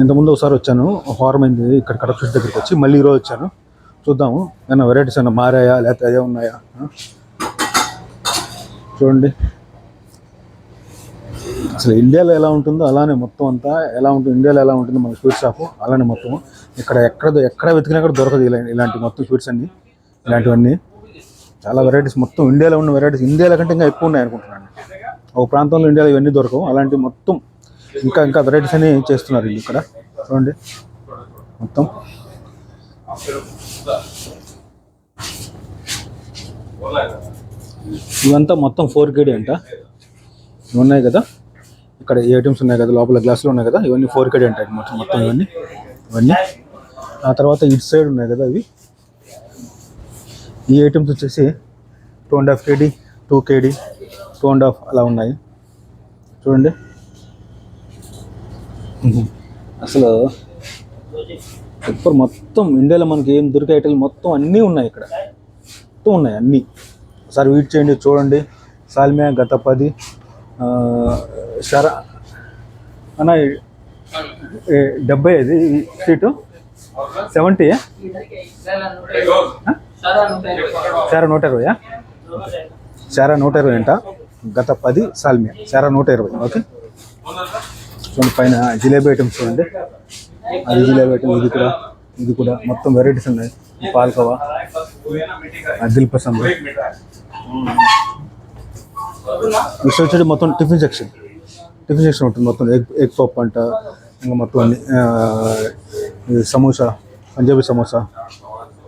ఇంతకుముందు ఒకసారి వచ్చాను హారం అయింది ఇక్కడ కడప స్ట్రీట్ దగ్గరికి వచ్చి మళ్ళీ ఈరోజు వచ్చాను. చూద్దాము ఏమైనా వెరైటీస్ ఏమైనా మారాయా లేకపోతే అదే ఉన్నాయా? చూడండి. అసలు ఇండియాలో ఎలా ఉంటుందో అలానే మొత్తం అంతా ఎలా ఉంటుంది ఇండియాలో ఎలా ఉంటుందో మన స్వీట్ షాప్ అలానే మొత్తం ఇక్కడ ఎక్కడ ఎక్కడ వెతికినా కూడా దొరకదు ఇలా ఇలాంటి మొత్తం స్వీట్స్ అన్ని ఇలాంటివన్నీ. చాలా వెరైటీస్ మొత్తం ఇండియాలో ఉన్న వెరైటీస్ ఇండియాలో కంటే ఇంకా ఎక్కువ ఉన్నాయి అనుకుంటున్నాను ఒక ప్రాంతంలో ఇండియాలో ఇవన్నీ దొరకవు. అలాంటి మొత్తం ఇంకా ఇంకా వెరైటీస్ అని చేస్తున్నారు వీళ్ళు ఇక్కడ. చూడండి. మొత్తం. ఇవంతా మొత్తం ఫోర్ కేడీ అంట. ఇవి ఉన్నాయి కదా. ఇక్కడ ఏ ఐటమ్స్ ఉన్నాయి కదా లోపల గ్లాసులు ఉన్నాయి కదా. ఇవన్నీ ఫోర్ కేడీ అంట మొత్తం మొత్తం ఇవన్నీ. ఇవన్నీ. ఆ తర్వాత ఇటు సైడ్ ఉన్నాయి కదా ఇవి. ఈ ఐటమ్స్ వచ్చేసి two and half KD two KD two and half అలా ఉన్నాయి. చూడండి. అసలు సూపర్ మొత్తం ఇండియాలో మనకి ఏం దొరికే ఐటెలు మొత్తం అన్నీ ఉన్నాయి ఇక్కడ. మొత్తం ఉన్నాయి అన్నీ. ఒకసారి వీట్ చేయండి చూడండి. సాల్మియా గత పది షరా అన్న డెబ్బై ఇది సీటు? సెవెంటీ చారా నూట ఇరవయా చారా నూట ఇరవై అంట. గత పది సాల్మియా. చారా నూట ఇరవై ఓకే? చూడండి పైన జిలేబీ ఐటమ్స్ చూడండి. అది జిలేబీ ఐటమ్ ఇది కూడా ఇది కూడా మొత్తం వెరైటీస్ ఉన్నాయి. పాల్కవా దిల్ పసంద్ నెక్స్ట్ వచ్చేది మొత్తం టిఫిన్ సెక్షన్. టిఫిన్ సెక్షన్ ఉంటుంది మొత్తం. ఎగ్ ఎగ్ పప్ అంట ఇంకా మొత్తం అన్ని సమోసా పంజాబీ సమోసా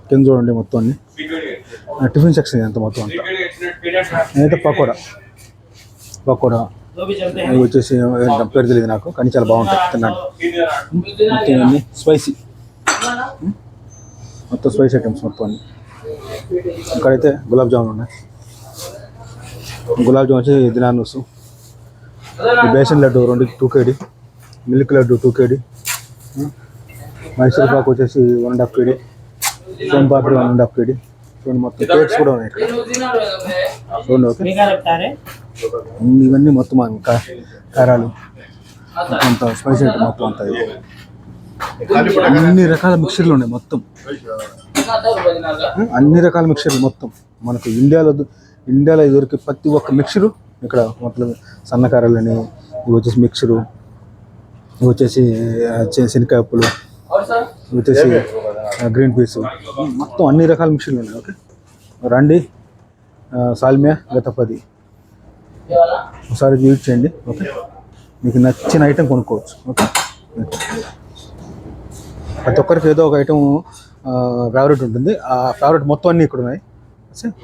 కింద చూడండి మొత్తం అన్ని. టిఫిన్ సెక్షన్ అంత మొత్తం అంతా. నేనైతే పకోడా. పకోడా. ఇవి వచ్చేసి పేరు తెలియదు నాకు కానీ చాలా బాగుంటాయి. తిన్నాను. మొత్తం అన్ని స్పైసీ. మొత్తం స్పైసీ ఐటమ్స్ మొత్తం అన్ని. ఇక్కడైతే గులాబ్ జామున్ ఉన్నాయి. గులాబ్ జామున్ వచ్చి దినానూసు బేసన్ లడ్డు రెండు two kg milk laddu two kg Mysore pak వచ్చేసి one and half kg soan papdi one and half కేడీ చూడండి మొత్తం కేక్స్ కూడా ఉన్నాయి ఇక్కడ. చూడండి ఓకే. ఇవన్నీ మొత్తం ఇంకా కారాలు. మొత్తం అంతా స్పైసీ ఐటమ్ మొత్తం అంతా. అన్ని రకాల మిక్చర్లు ఉన్నాయి మొత్తం. అన్ని రకాల మిక్చర్లు మొత్తం. మనకు ఇండియాలో ఇండియాలో దొరికే ప్రతి ఒక్క మిక్చరు ఇక్కడ మొత్తం సన్నకారాలని ఇవి వచ్చేసి మిక్చరు ఇవి వచ్చేసి అప్పులు ఇవి వచ్చేసి గ్రీన్ పీస్. మొత్తం అన్ని రకాల మిక్చర్లు ఉన్నాయి ఓకే? రండి. సాల్మియా గత పది. ఒకసారి యూజ్ చేయండి. ఓకే మీకు నచ్చిన ఐటెం కొనుక్కోవచ్చు. ఓకే ప్రతి ఒక్కరికి ఏదో ఒక ఐటెం ఫేవరెట్ ఉంటుంది. ఆ ఫేవరెట్ మొత్తం అన్నీ ఇక్కడ ఉన్నాయి.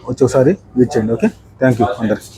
వచ్చి ఒకసారి యూజ్ చేయండి. ఓకే థ్యాంక్ యూ అందరికి.